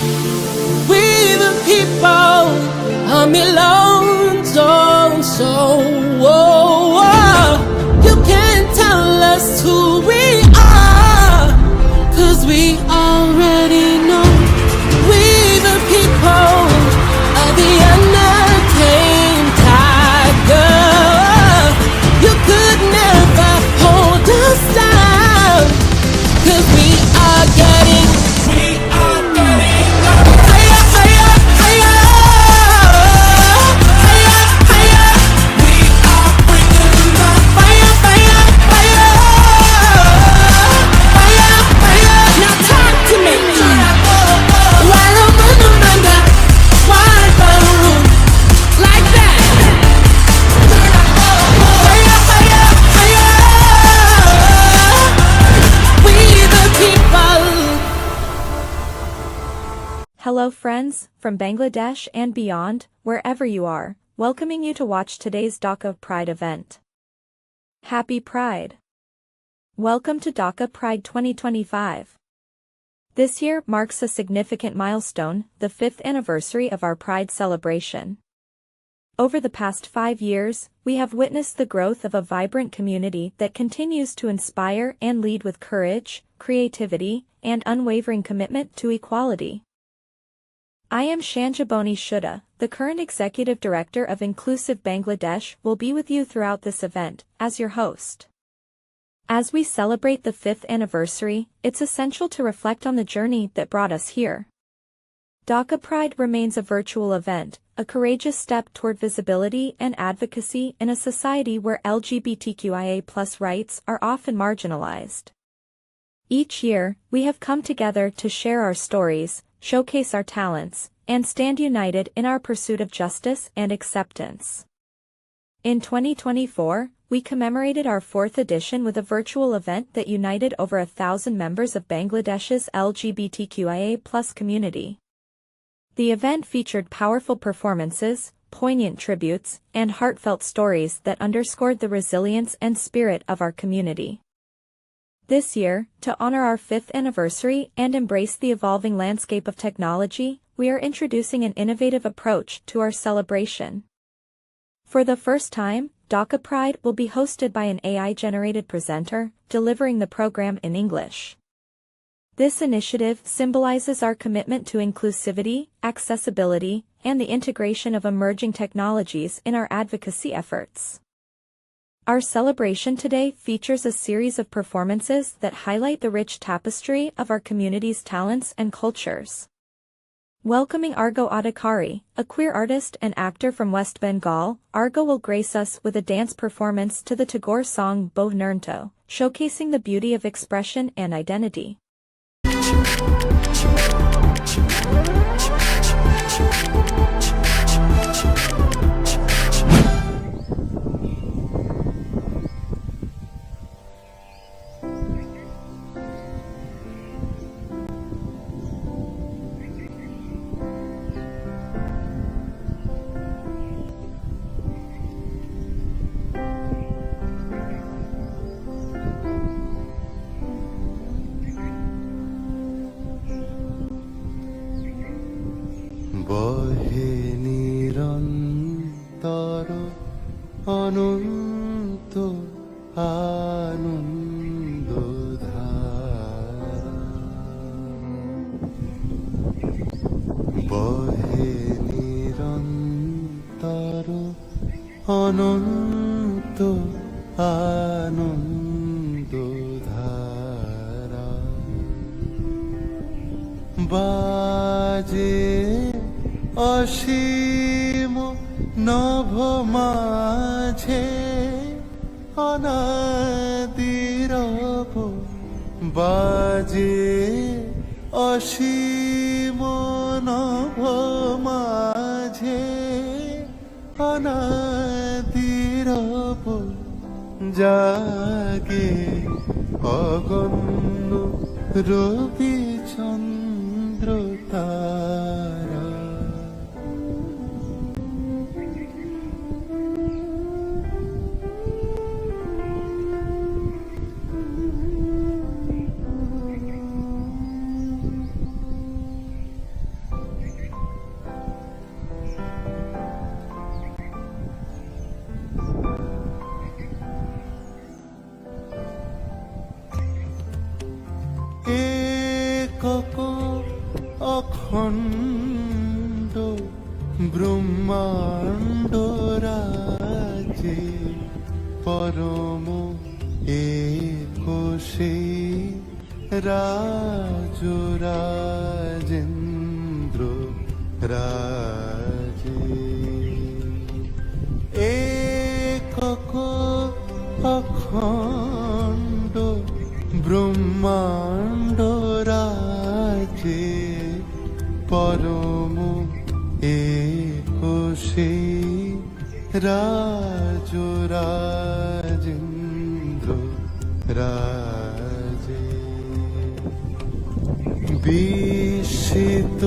We the people Friends, from Bangladesh and beyond, wherever you are, welcoming you to watch today's Dhaka Pride event. Happy Pride! Welcome to Dhaka Pride 2025. This year marks a significant milestone, the fifth anniversary of our Pride celebration. Over the past five years, we have witnessed the growth of a vibrant community that continues to inspire and lead with courage, creativity, and unwavering commitment to equality. I am Shanjaboni Shuda, the current Executive Director of Inclusive Bangladesh will be with you throughout this event, as your host. As we celebrate the fifth anniversary, it's essential to reflect on the journey that brought us here. Dhaka Pride remains a virtual event, a courageous step toward visibility and advocacy in a society where LGBTQIA rights are often marginalized. Each year, we have come together to share our stories, showcase our talents, and stand united in our pursuit of justice and acceptance. In 2024, we commemorated our fourth edition with a virtual event that united over a thousand members of Bangladesh's LGBTQIA community. The event featured powerful performances, poignant tributes, and heartfelt stories that underscored the resilience and spirit of our community. This year, to honor our fifth anniversary and embrace the evolving landscape of technology, we are introducing an innovative approach to our celebration. For the first time, Dhaka Pride will be hosted by an AI-generated presenter, delivering the program in English. This initiative symbolizes our commitment to inclusivity, accessibility, and the integration of emerging technologies in our advocacy efforts. Our celebration today features a series of performances that highlight the rich tapestry of our community's talents and cultures. Welcoming Argo Adhikari, a queer artist and actor from West Bengal, Argo will grace us with a dance performance to the Tagore song Bo Nernto, showcasing the beauty of expression and identity. বাজে অসীম নভ মাঝে অনাদিরব বাজে অসীম নভ মাঝে অনাদিরব জাগে অগণ্য রবি ব্রহ্মাণ্ড রাজে পরম একোষে রাজ রাজেন্দ্র রাজে। বিস্মিত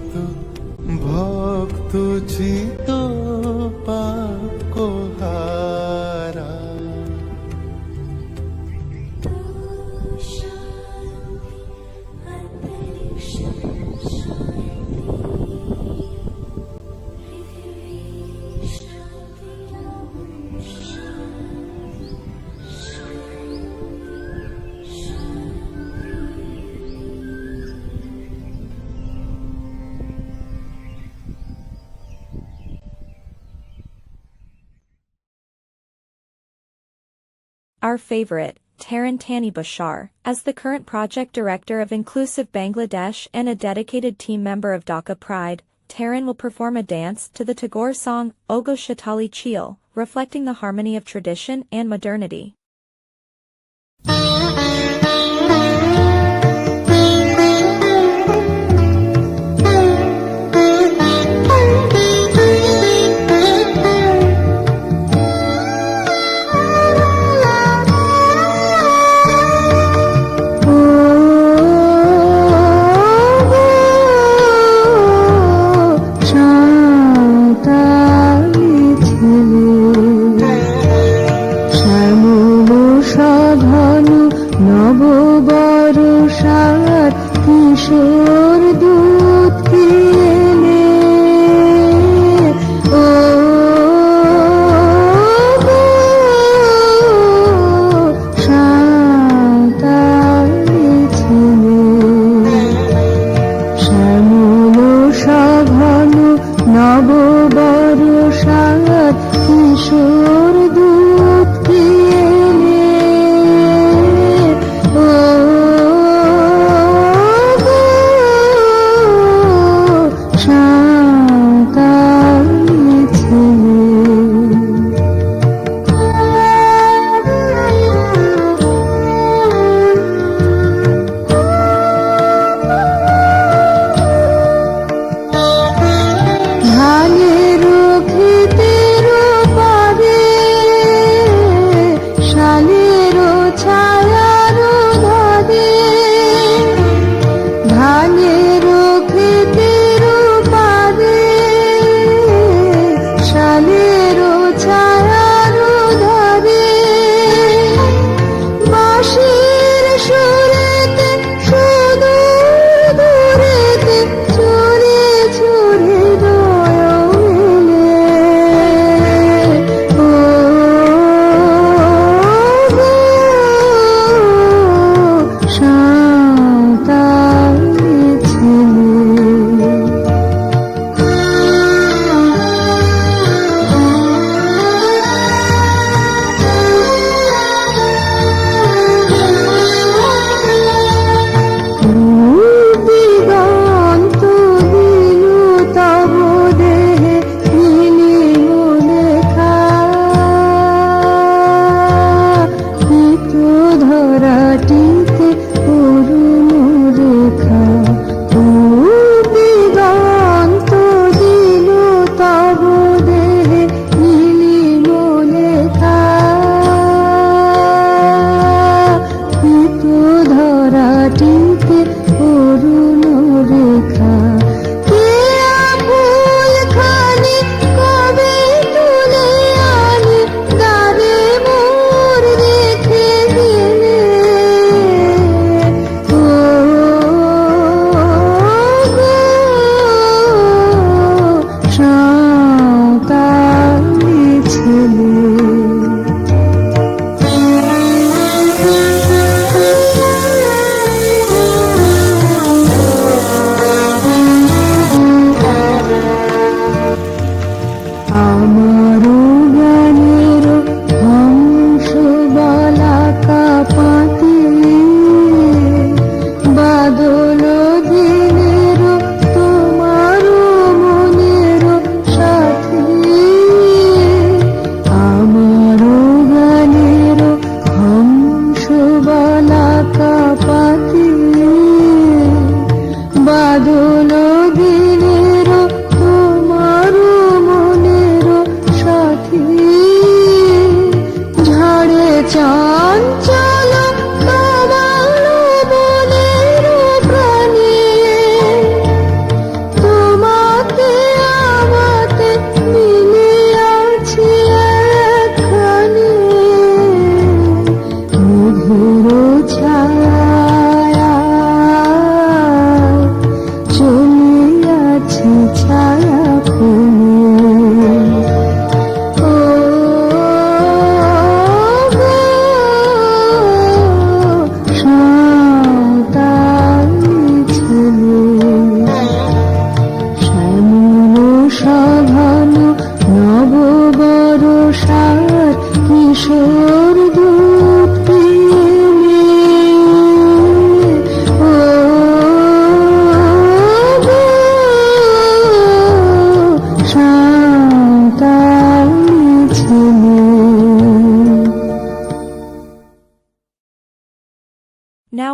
যত ভক্ত চিত পাপ কোহা Our favorite, Taran Tani Bashar, as the current project director of Inclusive Bangladesh and a dedicated team member of Dhaka Pride, Taran will perform a dance to the Tagore song Ogo Shatali Cheel, reflecting the harmony of tradition and modernity. 说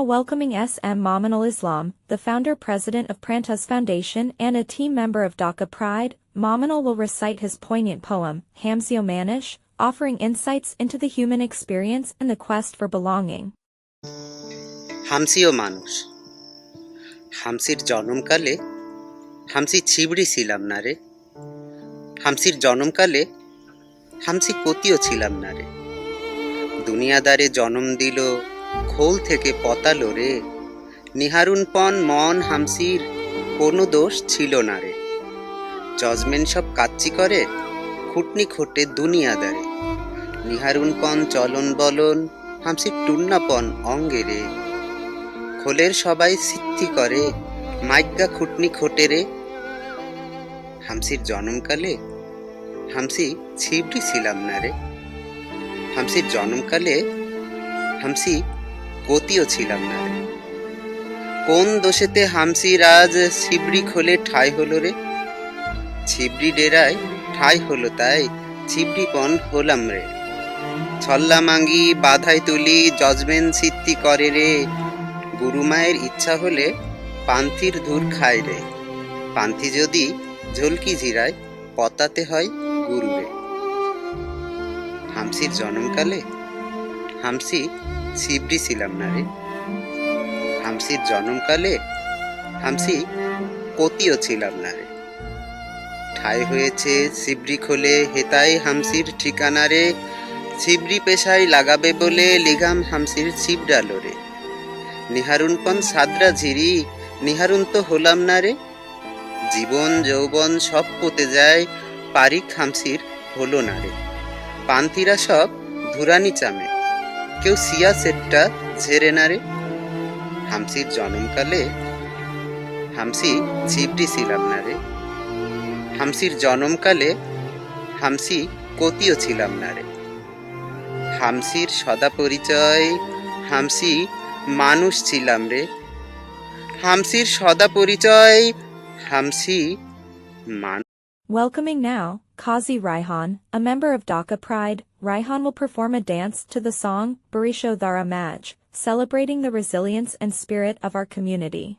welcoming SM Maminal Islam, the founder president of Prantas Foundation and a team member of Dhaka Pride, Maminal will recite his poignant poem, Hamsio Manish, offering insights into the human experience and the quest for belonging. হামসিও মানুষ হামসির জন্মকালে হামসি ছিবড়ি ছিলাম না রে হামসির জন্মকালে হামসি কতিও ছিলাম না রে দুনিয়াদারে জন্ম দিল খোল থেকে পতালো রে। নিহারুনপন মন, হামসির কোনো দোষ ছিল না রে। জজমেন সব কাচ্চি করে, খুটনি খোটে দুনিয়াদারে নিহারুনপন চলন বলন, হামসির টুন্নাপন অঙ্গে রে। খোলের সবাই সিদ্ধি করে মাইগা খুটনি খোটে রে। হামসির জনমকালে, হামসি ছিবড়ি ছিলাম না রে। হামসির জনমকালে, হামসি গতিও ছিলাম না কোন দোষেতে হামসি রাজ ছিবড়ি খোলে ঠাই হলো রে? ছিবড়ি ডেরায় ঠাই হলো তাই ছিবড়ি পন হলাম রে। ছল্লা মাঙ্গি বাধাই তুলি জজমেন সিদ্ধি করে রে। গুরুমায়ের ইচ্ছা হলে পান্থির ধূর খায় রে। পান্থি যদি ঝলকি জিরায় পতাতে হয় গুরুরে হামসির জন্মকালে হামসি ছিবড়ি ছিলাম না রে। হামসির জন্মকালে হামসি কতিও ছিলাম না রে। ঠাই হয়েছে সিবড়ি খোলে, হেতাই হামসির ঠিকানা রে। ছিবড়ি পেশায় লাগাবে বলে লিগাম হামসির ছিবডালো রে। নিহারুনপন সাদরা ঝিরি, নিহারুন তো হলাম না রে। জীবন, যৌবন সব পতে যায়, পারিক হামসির হলো না রে। পান্থিরা সব ধুরানি চামে। কেউ সিয়া সেটটা ঝেড়ে না রে। হামসির জন্মকালে হামসি ছিপটি ছিলাম না রে। হামসির জন্মকালে হামসি কতিও ছিলাম না রে। হামসির সদা পরিচয় হামসি মানুষ ছিলাম রে। হামসির সদা পরিচয় হামসি মান Welcoming now, Kazi Raihan, a member of Dhaka Pride, Raihan will perform a dance to the song Barisho Dhara Maj, celebrating the resilience and spirit of our community.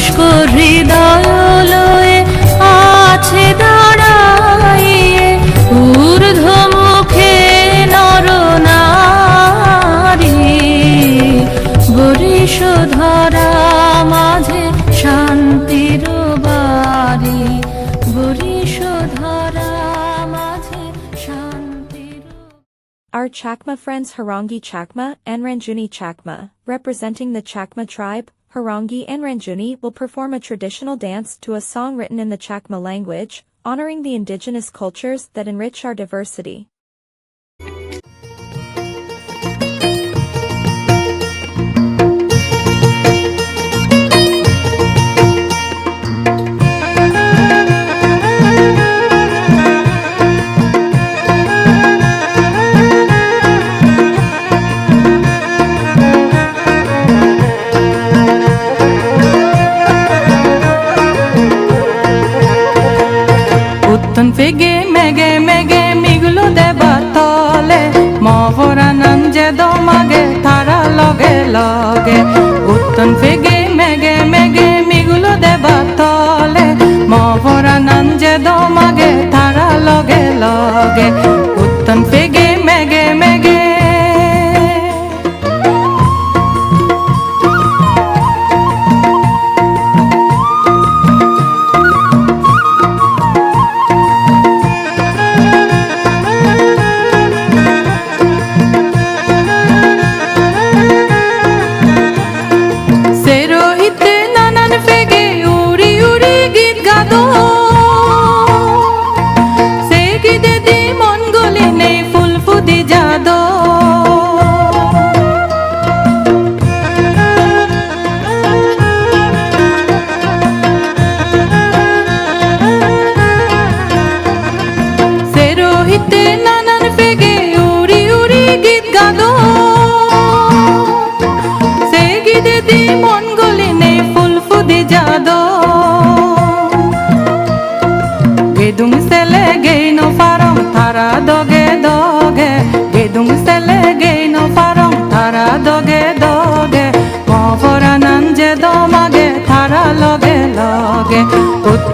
শুষ্ক হৃদয় আছে দাঁড়াইয়ে ঊর্ধ্ব মুখে নর নারী ধরা মাঝে শান্তির বাড়ি বরিষ মাঝে Our Chakma friends Harangi Chakma and Ranjuni Chakma, representing the Chakma tribe, Harangi and Ranjuni will perform a traditional dance to a song written in the Chakma language, honoring the indigenous cultures that enrich our diversity.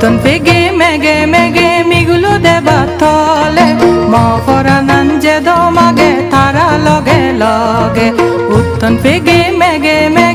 তন্ফিগে মেগে মেগে মিগুলো দেবা তলে মফরানান যে দমাগে, তারা লগে লগে। উত্তন ফিগে মেগে মেগে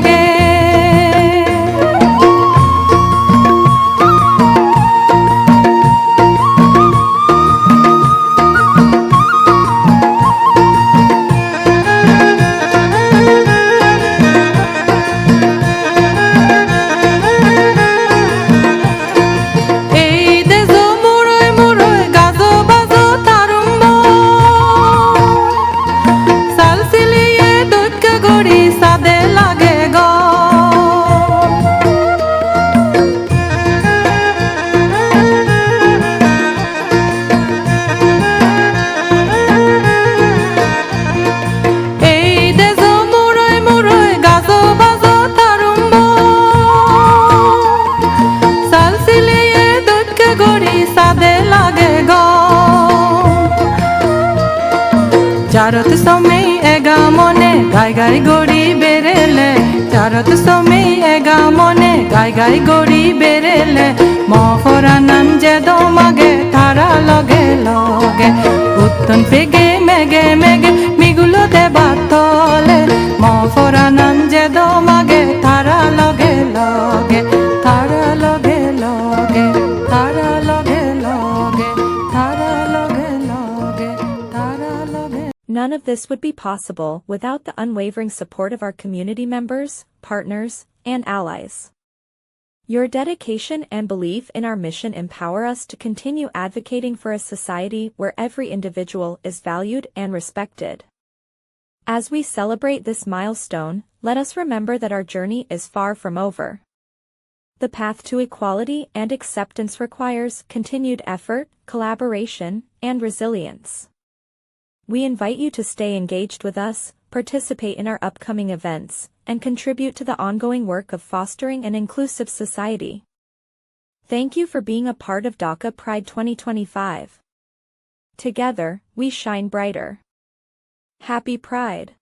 চারত সমী এগা মনে, গাই গাই গড়ি বেরেলে চারত সমী এগা মনে, গাই গাই গড়ি বেরেলে মফরা নাম যে দমাগে তারা লগে লগে। উত্তন পেগে মেগে মেগে, মিগুলো দেবা তলে। মফরা নাম যে দমাগে তারা লগে লগে। None of this would be possible without the unwavering support of our community members, partners, and allies. Your dedication and belief in our mission empower us to continue advocating for a society where every individual is valued and respected. As we celebrate this milestone, let us remember that our journey is far from over. The path to equality and acceptance requires continued effort, collaboration, and resilience. We invite you to stay engaged with us, participate in our upcoming events, and contribute to the ongoing work of fostering an inclusive society. Thank you for being a part of DACA Pride 2025. Together, we shine brighter. Happy Pride!